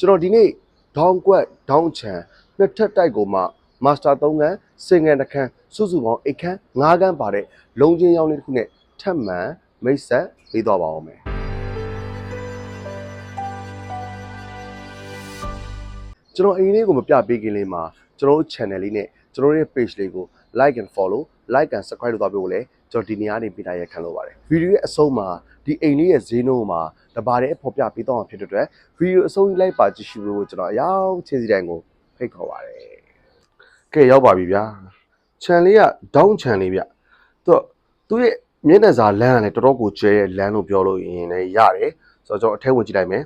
ကျွန်တော်ဒီနေ့ဒေါင်းကွက်ဒေါင်းချန်နှစ်ထပ်တိုက်ကိုမှမာစတာ3ခန်းစင်ငယ်တစ်ခန်းစုစုပေါင်းအိတ်ခန်း5ခန်းပါတဲ့လုံချင်းရောင်းလေးတစ်ခုနဲ့ထပ်မံမိတ်ဆက်ပေးတော့ပါအောင်မယ်ကျွန်တော်အိမ်လေးကိုမပြပေးခင်လေးမှာကျွန်တော်တို့ channel လေးနဲ့ကျွန်တော်တို့ရဲ့ page လေးကို like and follow like and subscribe လုပ်သွားပေးဖို့လည်းကျွန်တော်ဒီနေရာနေပြထားရခံလို့ပါတယ်ဗီဒီယိုရဲ့အဆုံးမှာဒီအိမ်လေးရဲ့ဈေးနှုန်းမှာတပါးတဲ့ဖော်ပြပေးတော့မှာဖြစ်တဲ့အတွက်ဗီဒီယိုအဆုံးကြီးလိုက်ပါကြည့်ရှုလို့ကျွန်တော်အရောက်ချင်းစီတိုင်းကိုဖိတ်ခေါ်ပါတယ်ကဲရောက်ပါပြီဗျာ channel လေးက down channel လေးဗျသူသူ့ရဲ့မျက်နှာစာလမ်းကလည်းတော်တော်ကိုကျဲရဲ့လမ်းလို့ပြောလို့ရင်လည်းရတယ်ဆိုတော့ကျွန်တော်အထက်ဝင်ကြည့်လိုက်မယ်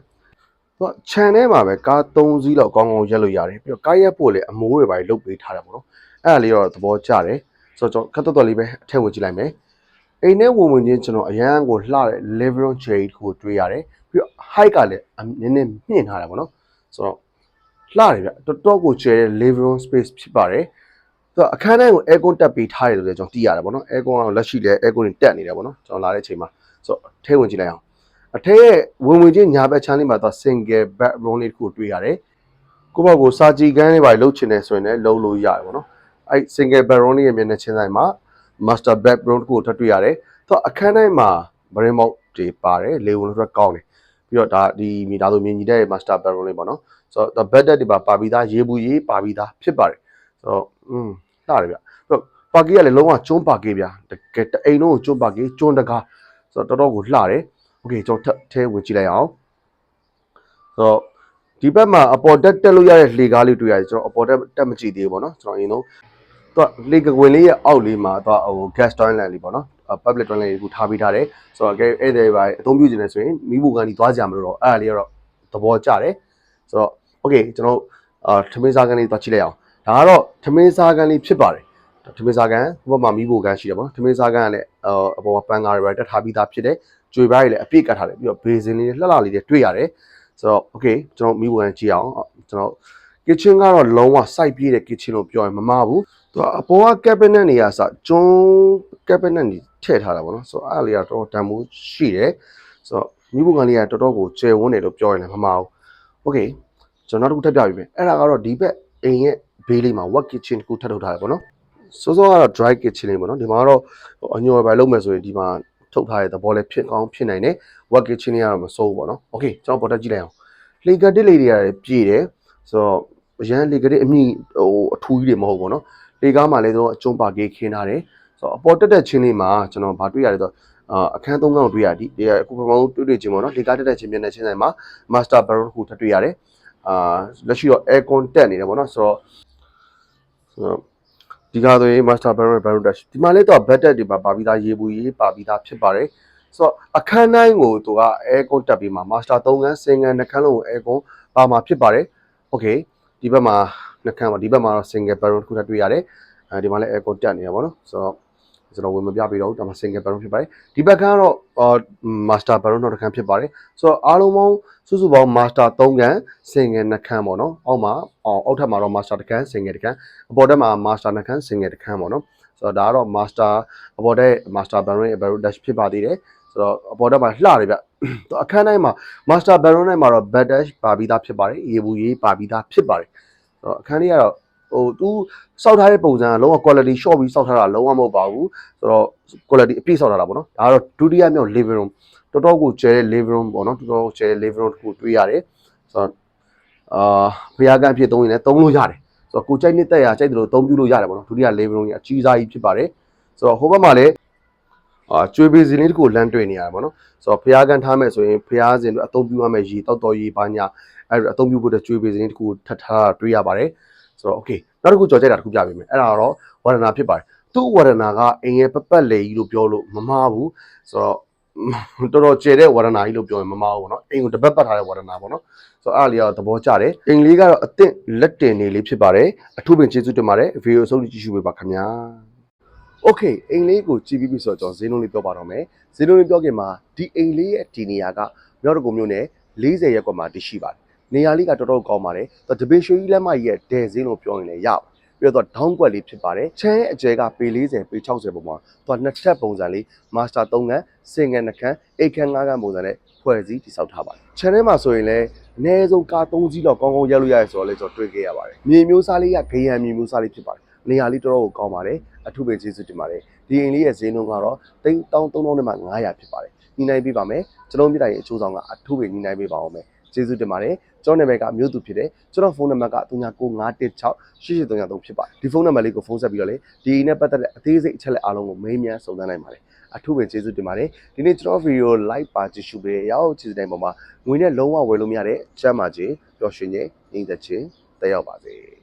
သူက channel ထဲမှာပဲကား3စီးလောက်ကောင်းကောင်းရက်လို့ရတယ်ပြီးတော့ကားရက်ဖို့လည်းအမိုးတွေပါလုတ်ပေးထားတယ်ပေါ့နော်အဲ့ဒါလေးတော့သဘောကျတယ် ဆိုတော့ကျွန်တော်ခက်တော်တော်လေးပဲအထက်ဝင်ကြည့်လိုက်မယ်အိမ်ထဲဝင်ဝင်ချင်းကျွန်တော်အရန်ကိုလှတဲ့ living shade ကိုတွေ့ရတယ်ပြီးတော့ height ကလည်းနည်းနည်းမြင့်ထားတယ်ပေါ့နော်ဆိုတော့လှတယ်ဗျတော်တော်ကိုကျဲတဲ့ living room space ဖြစ်ပါတယ်ဆိုတော့အခန်းထဲကို aircon တက်ပေးထားတယ်လို့လည်းကျွန်တော်သိရတယ်ပေါ့နော် aircon ကလက်ရှိလည်း aircon တက်နေတယ်ပေါ့နော်ကျွန်တော်လာတဲ့အချိန်မှာဆိုတော့ထဲဝင်ကြည့်လိုက်အောင်အထဲရဲ့ဝင်ဝင်ချင်းညာဘက်ချမ်းလေးမှာတော့ single bedroom လေးတစ်ခုတွေ့ရတယ်ကိုယ့်ဘက်ကိုစာကြည့်ကန်းလေးပါလှုပ်ချင်တယ်ဆိုရင်လည်းလှုပ်လို့ရတယ်ပေါ့နော် အဲ့ single barony ရဲ့မျက်နှာချင်းဆိုင်မှာ master bedroom တစ်ခုထပ်တွေ့ရတယ်။သူကအခန်းတိုင်းမှာ brain mode တွေပါတယ်လေဝင်လို့တော့ကောင်းတယ်။ပြီးတော့ဒါဒီမိသားစုမြင်ကြီးတဲ့ master bedroom လေးပေါ့နော်။ဆိုတော့ bed တွေပါပါပြီးသားရေဘူးရေးပါပြီးသားဖြစ်ပါတယ်။ဆိုတော့อืมလှတယ်ဗျ။ဆိုတော့ပါကီကလည်းလုံးဝကျွန်းပါကီဗျာ။တကယ်တအိမ်လုံးကိုကျွန်းပါကီကျွန်းတကားဆိုတော့တော်တော်ကိုလှတယ်။ Okay ကျွန်တော်ထပ်ထဲဝင်ကြည့်လိုက်အောင်။ဆိုတော့ဒီဘက်မှာအပေါ်တက်တက်လို့ရတဲ့လေကားလေးတွေ့ရတယ်ကျွန်တော်အပေါ်တက်တက်မကြည့်သေးဘူးပေါ့နော်ကျွန်တော်အရင်ဆုံး သူကလေကကွင်လေးရဲ့အောက်လေးမှာသူကဟို gas toilet လေးပေါ့နော် public toilet လေးကိုထားပေးထားတယ်ဆိုတော့အဲဧည့်သည်ပါအသုံးပြုနေတယ်ဆိုရင်မိဖို့ကန်ဒီသွားကြမလို့တော့အဲ့ဒါလေးကတော့သဘောကျတယ်ဆိုတော့ okay ကျွန်တော်အာထမင်းစားကန်လေးသွားကြည့်လိုက်အောင်ဒါကတော့ထမင်းစားကန်လေးဖြစ်ပါတယ်ထမင်းစားကန်ဟိုဘက်မှာမိဖို့ကန်ရှိတယ်ပေါ့နော်ထမင်းစားကန်ကလည်းအာအပေါ်မှာပန်းကားတွေပဲတက်ထားပြီးသားဖြစ်တယ်ကြွေပါးတွေလည်းအပြည့်ကတ်ထားတယ်ပြီးတော့ဘေစင်လေးလှလှလေးတွေတွေ့ရတယ်ဆိုတော့ okay ကျွန်တော်မိဖို့ကန်ကြည့်အောင်ကျွန်တော် kitchen ကတော့လုံးဝ site ပြည့်တဲ့ kitchen လို့ပြောရင်မမှားဘူးသူကအပေါ်က cabinet နေရာစကျွန်း cabinet နေထည့်ထားတာပေါ့နော်ဆိုတော့အဲ့ဒါလေးကတော်တော်တန်ဖိုးရှိတယ်ဆိုတော့မိဖို့ကန်လေးကတော်တော်ကိုကျယ်ဝန်းတယ်လို့ပြောရင်လည်းမမှားဘူး okay ကျွန်တော်နောက်တစ်ခုထပ်ပြပေးမယ်အဲ့ဒါကတော့ဒီဘက်အိမ်ရဲ့ဘေးလေးမှာ work kitchen တစ်ခုထပ်ထုတ်ထားတယ်ပေါ့နော်စိုးစိုးကတော့ dry kitchen လေးပေါ့နော်ဒီမှာကတော့အညော်ပဲလုပ်မယ်ဆိုရင်ဒီမှာထုတ်ထားတဲ့သဘောလေးဖြစ်ကောင်းဖြစ်နိုင်တယ် work kitchen လေးကတော့မစိုးဘူးပေါ့နော် okay ကျွန်တော်ပေါ်တက်ကြည့်လိုက်အောင်လေကတစ်လေးတွေရတယ်ပြည့်တယ် ဆိုတော့အရန်လေကတစ်အမိဟိုအထူးကြီးတွေမဟုတ်ဘူးပေါ့နော်လေကားမှာလည်းတော့အကျုံးပါကေးခင်းထားတယ်ဆိုတော့အပေါ်တက်တက်ချင်းလေးမှာကျွန်တော်ဗာတွေ့ရတယ်ဆိုတော့အာအခန်းသုံးခန်းကိုတွေ့ရဒီဒီအခုပထမဆုံးတွေ့တွေ့ချင်းပေါ့နော်လေကားတက်တက်ချင်းမျက်နှာချင်းဆိုင်မှာ master baron တစ်ခုထပ်တွေ့ရတယ်အာလက်ရှိတော့ aircon တက်နေတယ်ပေါ့နော်ဆိုတော့ဆိုတော့ဒီကားဆိုရင် master baron baron dash ဒီမှာလည်းတော့ budget တွေပါပါပြီးသားရေဘူးရေးပါပြီးသားဖြစ်ပါတယ်ဆိုတော့အခန်းတိုင်းကိုသူက aircon တက်ပြီးမှာ master 3ခန်းစင်ခန်းနှစ်ခန်းလုံးကို aircon ပါမှာဖြစ်ပါတယ် okay ဒီဘက်မှာနှစ်ခန်းပါဒီဘက်မှာတော့ single baron တစ်ခုထပ်တွေ့ရတယ်အဲဒီမှာလည်း aircon တက်နေရပါတော့ဆိုတော့ကျွန်တော်ဝင်မပြပေးတော့ဘူးဒါမှ single baron ဖြစ်ပါတယ်ဒီဘက်ကတော့အာ master baron တော့တစ်ခန်းဖြစ်ပါတယ်ဆိုတော့အားလုံးပေါင်းစုစုပေါင်း master 3ခန်း single 2ခန်းပေါ့နော်အောက်မှာအောက်အောက်ထပ်မှာတော့ master တစ်ခန်း single တစ်ခန်းအပေါ်ထပ်မှာ master 2ခန်း single တစ်ခန်းပေါ့နော်ဆိုတော့ဒါကတော့ master အပေါ်ထက် master baron ရဲ့ baron dash ဖြစ်ပါသေးတယ် ဆိုတော့အပေါ်ထပ်မှာလှတယ်ဗျသူအခန်းတိုင်းမှာ master baron တိုင်းမှာတော့ bed dash ပါပြီးသားဖြစ်ပါတယ်ရေဘူးရေးပါပြီးသားဖြစ်ပါတယ်ဆိုတော့အခန်းလေးကတော့ဟိုသူစောက်ထားတဲ့ပုံစံကလုံးဝ quality short ပြီးစောက်ထားတာလုံးဝမဟုတ်ပါဘူးဆိုတော့ quality အပြည့်စောက်ထားတာပေါ့နော်ဒါကတော့ဒုတိယမြောက် living room တော်တော်ကိုကျဲတဲ့ living room ပေါ့နော်တော်တော်ကျဲတဲ့ living room တစ်ခုတွေ့ရတယ်ဆိုတော့အာဖျားကန်အဖြစ်သုံးရင်လည်းသုံးလို့ရတယ်ဆိုတော့ကိုကြိုက်နှစ်သက်ရာကြိုက်တယ်လို့သုံးပြလို့ရတယ်ပေါ့နော်ဒုတိယ living room ကြီးအကြီးစားကြီးဖြစ်ပါတယ်ဆိုတော့ဟိုဘက်မှာလည်း အာကျွေးပေးစင်းလေးတစ်ခုလမ်းတွေ့နေရတယ်ပေါ့နော်ဆိုတော့ဖျားကန်ထားမယ်ဆိုရင်ဖျားစင်တို့အသုံးပြုရမယ်ရေတောက်တော်ရေပါညာအဲ့ဒါအသုံးပြုဖို့တဲ့ကျွေးပေးစင်းတစ်ခုထပ်ထားတာတွေ့ရပါတယ်ဆိုတော့ okay နောက်တစ်ခုကြော်ကြိုက်တာတစ်ခုပြပေးမယ်အဲ့ဒါကတော့ဝရဏဖြစ်ပါတယ်သူ့ဝရဏကအိမ်ရဲ့ပပတ်လေကြီးလို့ပြောလို့မမှားဘူးဆိုတော့တော်တော်ကျယ်တဲ့ဝရဏကြီးလို့ပြောရင်မမှားဘူးပေါ့နော်အိမ်ကိုတပတ်ပတ်ထားတဲ့ဝရဏပေါ့နော်ဆိုတော့အဲ့ဒါလေးကတော့သဘောကျတယ်အိမ်လေးကတော့အသင့်လက်တင်နေလေးဖြစ်ပါတယ်အထူးပင်ကျေးဇူးတင်ပါတယ်ဗီဒီယိုအဆုံးထိကြည့်ရှုပေးပါခင်ဗျာ โอเคအိမ်လေးကိုကြည့်ပြီးပြီဆိုတော့ကျွန်တော်ဈေးနှုန်းလေးပြောပါတော့မယ်ဈေးနှုန်းလေးပြောခင်မှာဒီအိမ်လေးရဲ့ဒီနေရာကမြောက်တကုံမြို့နယ်40ရက်ကွက်မှာတည်ရှိပါတယ်နေရာလေးကတော်တော်ကောင်းပါတယ်တပင်ရွှေကြီးလက်မကြီးရဲ့ဒဲဈေးလို့ပြောရင်လည်းရပါတယ်ပြီးတော့ဒေါင်းကွက်လေးဖြစ်ပါတယ်ချမ်းရဲ့အကျဲကပေ40ပေ60ပုံမှာသူကနှစ်ထပ်ပုံစံလေးမာစတာ3ခန်းစင်ငယ်2ခန်းအိတ်ခန်း5ခန်းပုံစံနဲ့ဖွဲ့စည်းတည်ဆောက်ထားပါတယ် channel မှာဆိုရင်လည်း အနည်းဆုံးကား3စီးလောက်ကောင်းကောင်းရက်လို့ရတယ်ဆိုတော့လည်းကျွန်တော်တွေ့ခဲ့ရပါတယ်မြေမျိုးစားလေးကဂေယံမြေမျိုးစားလေးဖြစ်ပါတယ်နေရာလေးတော်တော်ကိုကောင်းပါတယ် အထူးပဲကျေးဇူးတင်ပါတယ်ဒီအိမ်လေးရဲ့ဈေးနှုန်းကတော့3300နဲ့မှ900ဖြစ်ပါတယ်ညီနိုင်ပေးပါမယ်ကျွန်တော်မြစ်တိုင်ရဲ့အချိုးဆောင်ကအထူးပဲညီနိုင်ပေးပါအောင်မယ်ကျေးဇူးတင်ပါတယ်ကျွန်တော်နာမည်ကမြို့သူဖြစ်တယ်ကျွန်တော်ဖုန်းနံပါတ်က3996 8833ဖြစ်ပါတယ်ဒီဖုန်းနံပါတ်လေးကိုဖုန်းဆက်ပြီးတော့လေဒီနဲ့ပတ်သက်တဲ့အသေးစိတ်အချက်လက်အားလုံးကိုမေးမြန်းစုံစမ်းနိုင်ပါတယ်အထူးပဲကျေးဇူးတင်ပါတယ်ဒီနေ့ကျွန်တော်ဗီဒီယို like ပါကြည့်ရှုပေးရအောင်ချစ်စတဲ့ပုံမှာငွေနဲ့လုံးဝဝယ်လို့မရတဲ့ကျမ်းမာခြင်းပျော်ရွှင်ခြင်းညီသက်ခြင်းတက်ရောက်ပါစေ